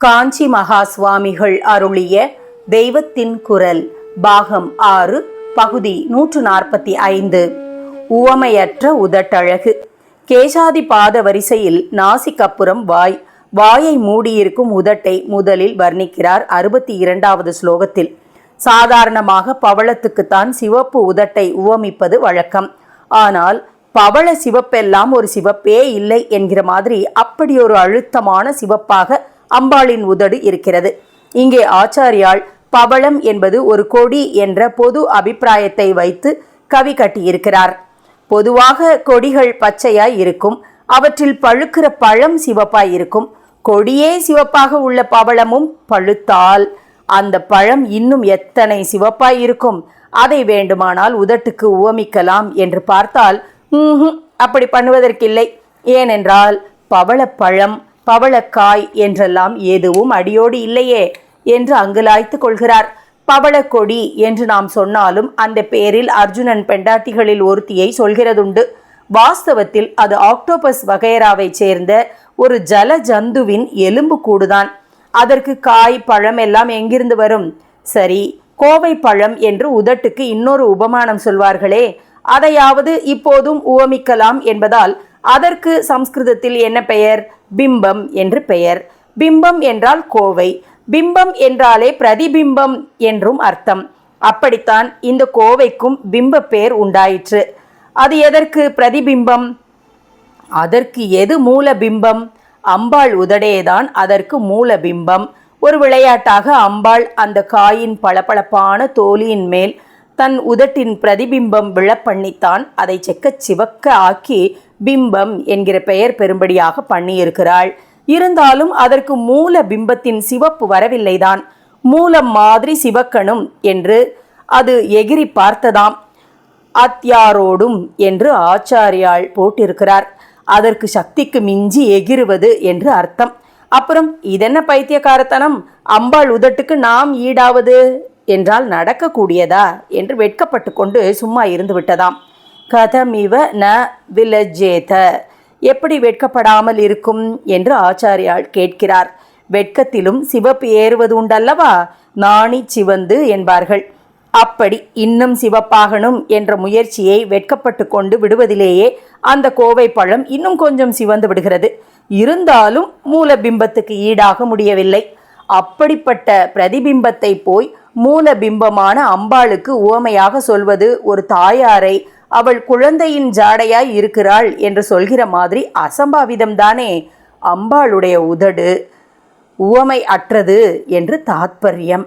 காஞ்சி மகா சுவாமிகள் அருளிய தெய்வத்தின் குரல் பாகம் ஆறு பகுதி நூற்று நாற்பத்தி ஐந்து. உவமையற்ற உதட்டழகு. கேசாதி பாத வரிசையில் நாசிக்கப்புறம் வாய். வாயை மூடியிருக்கும் உதட்டை முதலில் வர்ணிக்கிறார் அறுபத்தி இரண்டாவது ஸ்லோகத்தில். சாதாரணமாக பவளத்துக்குத்தான் சிவப்பு உதட்டை உவமிப்பது வழக்கம். ஆனால் பவள சிவப்பெல்லாம் ஒரு சிவப்பே இல்லை என்கிற மாதிரி அப்படி ஒரு அழுத்தமான சிவப்பாக அம்பாளின் உதடு இருக்கிறது. இங்கே ஆச்சாரியால் பவளம் என்பது ஒரு கொடி என்ற பொது அபிப்பிராயத்தை வைத்து கவி கட்டியிருக்கிறார். பொதுவாக கொடிகள் பச்சையாய் இருக்கும். அவற்றில் பழுக்கிற பழம் சிவப்பாய் இருக்கும். கொடியே சிவப்பாக உள்ள பவளமும் பழுத்தால் அந்த பழம் இன்னும் எத்தனை சிவப்பாய் இருக்கும்? அதை வேண்டுமானால் உதட்டுக்கு உவமிக்கலாம் என்று பார்த்தால் அப்படி பண்ணுவதற்கில்லை. ஏனென்றால் பவளப்பழம் பவளக்காய் என்றெல்லாம் எதுவும் அடியோடு இல்லையே என்று அங்குலாய்த்து கொள்கிறார். பவளக்கொடி என்று நாம் சொன்னாலும் அந்த பேரில் அர்ஜுனன் பெண்டாட்டிகளில் ஒருத்தியை சொல்கிறதுண்டு. வாஸ்தவத்தில் அது ஆக்டோபஸ் வகையராவைச் சேர்ந்த ஒரு ஜல ஜந்துவின் எலும்பு கூடுதான். அதற்கு காய் பழம் எல்லாம் எங்கிருந்து வரும்? சரி கோவை பழம் என்று உதட்டுக்கு இன்னொரு உபமானம் சொல்வார்களே. அதையாவது இப்போதும் உவமிக்கலாம் என்பதால் அதற்கு சம்ஸ்கிருதத்தில் என்ன பெயர்? பிம்பம் என்று பெயர். பிம்பம் என்றால் கோவை. பிம்பம் என்றாலே பிரதிபிம்பம் என்றும் அர்த்தம். அப்படித்தான் இந்த கோவைக்கும் பிம்ப பேர் உண்டாயிற்று. அது எதற்கு பிரதிபிம்பம்? அதற்கு எது மூல பிம்பம்? அம்பாள் உதடேதான் அதற்கு மூல பிம்பம். ஒரு விளையாட்டாக அம்பாள் அந்த காயின் பளபளப்பான தோலியின் மேல் தன் உதட்டின் பிரதிபிம்பம் விழப்பண்ணித்தான் அதை செக்கச் சிவக்க ஆக்கி பிம்பம் என்கிற பெயர் பெறும்படியாக பண்ணியிருக்கிறாள். இருந்தாலும் அதற்கு மூல பிம்பத்தின் சிவப்பு வரவில்லைதான். மூலம் மாதிரி சிவக்கணும் என்று அது எகிரி பார்த்ததாம். அத்தியாரோடும் என்று ஆச்சாரியால் போட்டிருக்கிறார். அதற்கு சக்திக்கு மிஞ்சி எகிறுவது என்று அர்த்தம். அப்புறம் இதென்ன பைத்தியக்காரத்தனம்? அம்பாள் உதட்டுக்கு நாம் ஈடாவது? என்றால் நடக்கக்கூடியதா என்று வெட்கப்பட்டு கொண்டு சும்மா இருந்து விட்டதாம் கதமிவ ந விலஜேத. எப்படி வெட்கப்படாமல் இருக்கும் என்று ஆச்சாரியால் கேட்கிறார். வெட்கத்திலும் சிவப்பு ஏறுவது உண்டல்லவா? நாணி சிவந்து என்பார்கள். அப்படி இன்னும் சிவப்பாகணும் என்ற முயற்சியை வெட்கப்பட்டு கொண்டு விடுவதிலேயே அந்த கோவை பழம் இன்னும் கொஞ்சம் சிவந்து விடுகிறது. இருந்தாலும் மூல பிம்பத்துக்கு ஈடாக முடியவில்லை. அப்படிப்பட்ட பிரதிபிம்பத்தை போய் மூல பிம்பமான அம்பாளுக்கு உவமையாக சொல்வது ஒரு தாயாரை அவள் குழந்தையின் ஜாடையாய் இருக்கிறாள் என்று சொல்கிற மாதிரி அசம்பாவிதம்தானே. அம்பாளுடைய உதடு உவமை அற்றது என்று தாத்பரியம்.